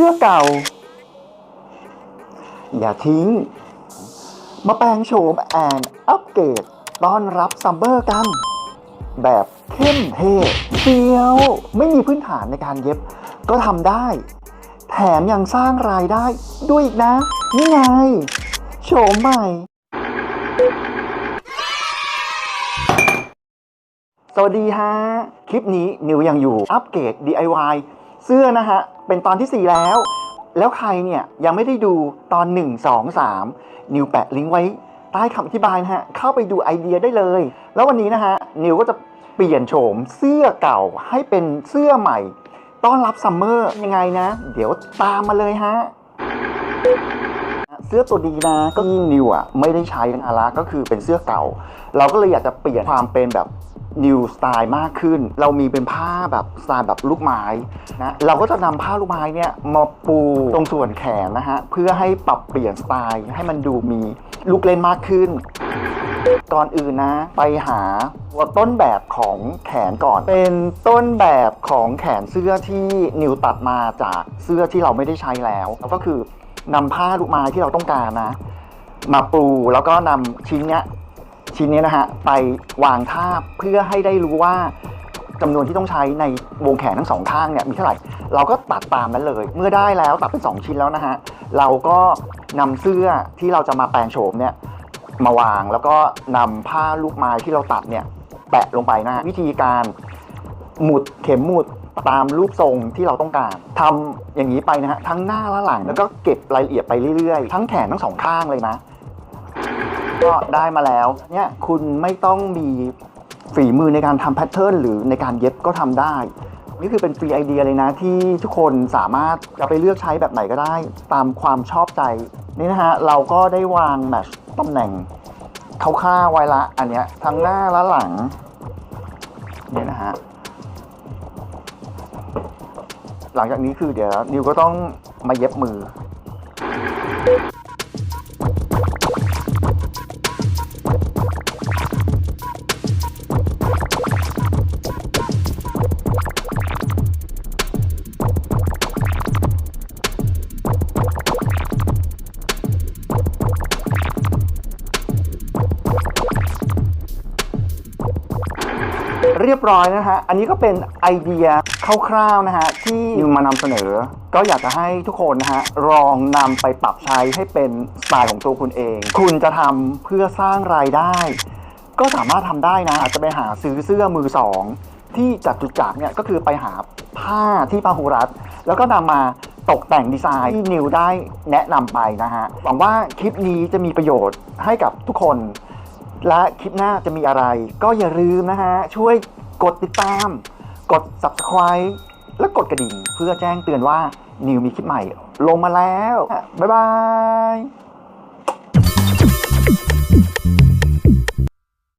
สื้อเก่า อย่าทิ้ง มาแปลงโฉมแอนอัปเกรดต้อนรับซัมเมอร์กัน แบบเข้มเท่เฟี้ยว ไม่มีพื้นฐานในการเย็บก็ทำได้ แถมยังสร้างรายได้ด้วยอีกนะ นี่ไง โฉมใหม่ สวัสดีฮะ คลิปนี้นิวยังอยู่อัปเกรด DIY เสื้อนะฮะเป็นตอนที่ 4 แล้ว แล้วใครเนี่ยยังไม่ได้ดูตอน 1 2 3 นิวแปะลิงก์ไว้ใต้คำอธิบายนะฮะเข้าไปดูไอเดียได้เลย แล้ววันนี้นะฮะนิวก็จะเปลี่ยนโฉมเสื้อเก่าให้เป็นเสื้อใหม่ ต้อนรับซัมเมอร์ยังไงนะ เดี๋ยวตามมาเลยฮะเสื้อตัวดีนะก็นิวอะไม่ได้ใช้ทั้งอาราก็คือเป็นเสื้อเก่า เราก็เลยอยากจะเปลี่ยนความเป็นแบบ นิวสไตล์มากขึ้น เรามีเป็นผ้าแบบสไตล์แบบลูกไม้นะเราก็จะนำผ้าลูกไม้เนี่ยมาปูตรงส่วนแขนนะฮะเพื่อให้ปรับเปลี่ยนสไตล์ให้มันดูมีลูกเล่นมากขึ้น ก่อนอื่นนะ ไปหาตัวต้นแบบของแขนก่อน เป็นต้นแบบของแขนเสื้อที่นิวตัดมาจากเสื้อที่เราไม่ได้ใช้แล้วแล้วก็คือนำผ้าลูกไม้ที่เราต้องการนะ มาปูแล้วก็นำชิ้นเนี้ย ชิ้นนี้นะฮะไปวางท่าเพื่อให้ได้รู้ว่าจำนวนที่ต้องใช้ในวงแขนทั้งสองข้างเนี่ยมีเท่าไหร่ เราก็ตัดตามนั้นเลย เมื่อได้แล้วตัดเป็นสองชิ้นแล้วนะฮะ เราก็นำเสื้อที่เราจะมาแปลงโฉมเนี่ยมาวางแล้วก็นำผ้าลูกไม้ที่เราตัดเนี่ยแปะลงไปนะวิธีการหมุดเข็มหมุดตามรูปทรงที่เราต้องการทำอย่างนี้ไปนะฮะทั้งหน้าและหลังแล้วก็เก็บรายละเอียดไปเรื่อยๆ ทั้งแขนทั้งสองข้างเลยนะ ก็ได้มาแล้วเนี่ยคุณไม่ต้องมีฝีมือในการทำแพทเทิร์นหรือในการเย็บก็ทำได้ นี่คือเป็นฟรีไอเดียเลยนะ ที่ทุกคนสามารถจะไปเลือกใช้แบบไหนก็ได้ ตามความชอบใจ นี่นะฮะ เราก็ได้วางแมชตำแหน่งคร่าไว้ละ อันเนี้ยทั้งหน้าและหลังเนี่ยนะฮะหลังจากนี้คือเดี๋ยวนิวก็ต้องมาเย็บมือ เรียบร้อยนะฮะ อันนี้ก็เป็นไอเดียคร่าวๆนะฮะที่นิวมานำเสนอ ก็อยากจะให้ทุกคนนะฮะลองนำไปปรับใช้ให้เป็นสไตล์ของตัวคุณเอง คุณจะทำเพื่อสร้างรายได้ ก็สามารถทำได้นะอาจจะไปหาซื้อเสื้อมือสองที่จัดจุจักเนี่ยก็คือไปหาผ้าที่พาหุรัตแล้วก็นำมาตกแต่งดีไซน์ที่นิวได้แนะนำไปนะฮะหวังว่าคลิปนี้จะมีประโยชน์ให้กับทุกคน และคลิปหน้าจะมีอะไร ก็อย่าลืมนะฮะ ช่วยกดติดตาม กด subscribe และกดกระดิ่ง เพื่อแจ้งเตือนว่านิวมีคลิปใหม่ ลงมาแล้ว บ๊ายบาย